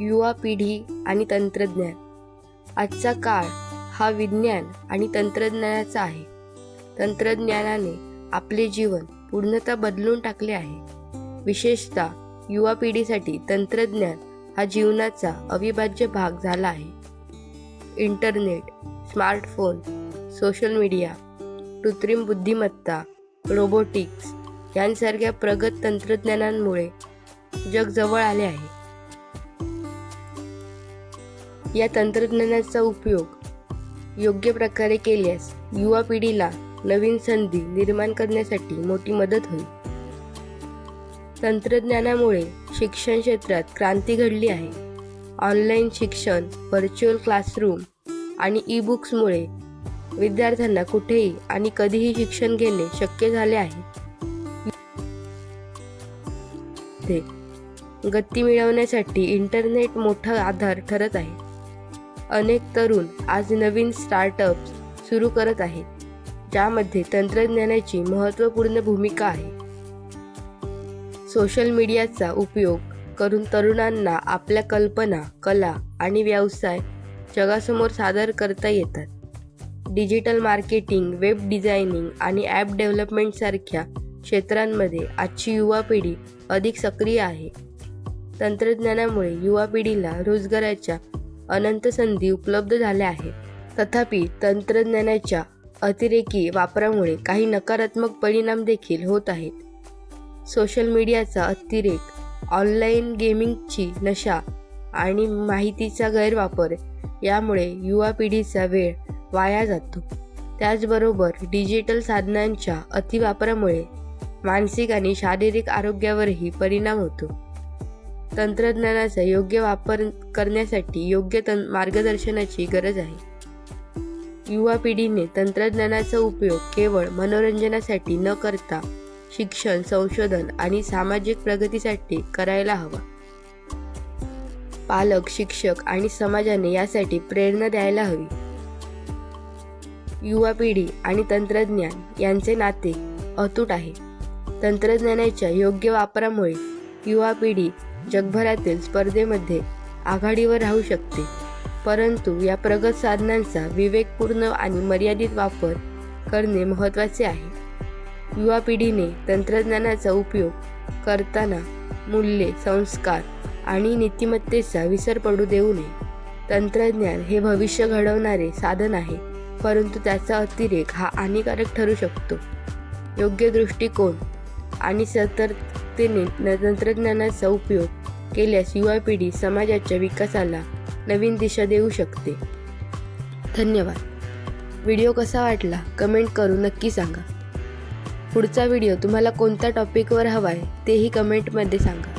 युवा पिढी आणि तंत्रज्ञान. आजचा काळ हा विज्ञान आणि तंत्रज्ञानाचा आहे. तंत्रज्ञानाने आपले जीवन पूर्णतः बदलून टाकले आहे. विशेषतः युवा पिढीसाठी तंत्रज्ञान हा जीवनाचा अविभाज्य भाग झाला आहे. इंटरनेट स्मार्टफोन सोशल मीडिया कृत्रिम बुद्धिमत्ता रोबोटिक्स यांसारख्या प्रगत तंत्रज्ञानांमुळे जग जवळ आले आहे. या तंत्रज्ञानाचा उपयोग योग्य प्रकारे केल्यास युवा पिढीला नवीन संधी निर्माण करण्यासाठी मोठी मदत होईल. तंत्रज्ञानामुळे शिक्षण क्षेत्रात क्रांती घडली आहे. ऑनलाईन शिक्षण व्हर्च्युअल क्लासरूम आणि ई बुक्समुळे विद्यार्थ्यांना कुठेही आणि कधीही शिक्षण घेणे शक्य झाले आहे. ते गती मिळवण्यासाठी इंटरनेट मोठा आधार ठरत आहे. अनेक तरुण आज नवीन स्टार्टअप्स सुरू करत आहेत ज्यामध्ये तंत्रज्ञानाची महत्त्वपूर्ण भूमिका आहे. सोशल मीडियाचा उपयोग करून तरुणांना आपल्या कल्पना कला आणि व्यवसाय जगासमोर सादर करता येतात. डिजिटल मार्केटिंग वेब डिझायनिंग आणि ॲप डेव्हलपमेंटसारख्या क्षेत्रांमध्ये आजची युवा पिढी अधिक सक्रिय आहे. तंत्रज्ञानामुळे युवा पिढीला रोजगाराच्या अनंत संधी उपलब्ध झाल्या आहेत. तथापि तंत्रज्ञानाच्या अतिरेकी वापरामुळे काही नकारात्मक परिणाम देखील होत आहेत. सोशल मीडियाचा अतिरेक ऑनलाईन गेमिंगची नशा आणि माहितीचा गैरवापर यामुळे युवा पिढीचा वेळ वाया जातो. त्याचबरोबर डिजिटल साधनांच्या अतिवापरामुळे मानसिक आणि शारीरिक आरोग्यावरही परिणाम होतो. तंत्रज्ञानाचा योग्य वापर करण्यासाठी योग्य तं मार्गदर्शनाची गरज आहे. युवा पिढीने तंत्रज्ञानाचा उपयोग केवळ मनोरंजनासाठी न करता शिक्षण संशोधन आणि सामाजिक प्रगतीसाठी करायला हवा. पालक शिक्षक आणि समाजाने यासाठी प्रेरणा द्यायला हवी. युवा पिढी आणि तंत्रज्ञान यांचे नाते अतूट आहे. तंत्रज्ञानाच्या योग्य वापरामुळे युवा पिढी जगभरातील स्पर्धेमध्ये आघाडीवर राहू शकते. परंतु या प्रगत साधनांचा विवेकपूर्ण आणि मर्यादित वापर करणे महत्त्वाचे आहे. युवा पिढीने तंत्रज्ञानाचा उपयोग करताना मूल्ये संस्कार आणि नीतिमत्तेचा विसर पडू देऊ नये. तंत्रज्ञान हे भविष्य घडवणारे साधन आहे परंतु त्याचा अतिरेक हा हानिकारक ठरू शकतो. योग्य दृष्टिकोन आणि सतर्कतेने न- तंत्रज्ञानाचा उपयोग केल्यास युवा पिढी समाजाच्या विकासाला नवीन दिशा देऊ शकते. धन्यवाद. व्हिडिओ कसा वाटला कमेंट करून नक्की सांगा. पुढचा व्हिडिओ तुम्हाला कोणत्या टॉपिकवर हवा आहे तेही कमेंटमध्ये सांगा.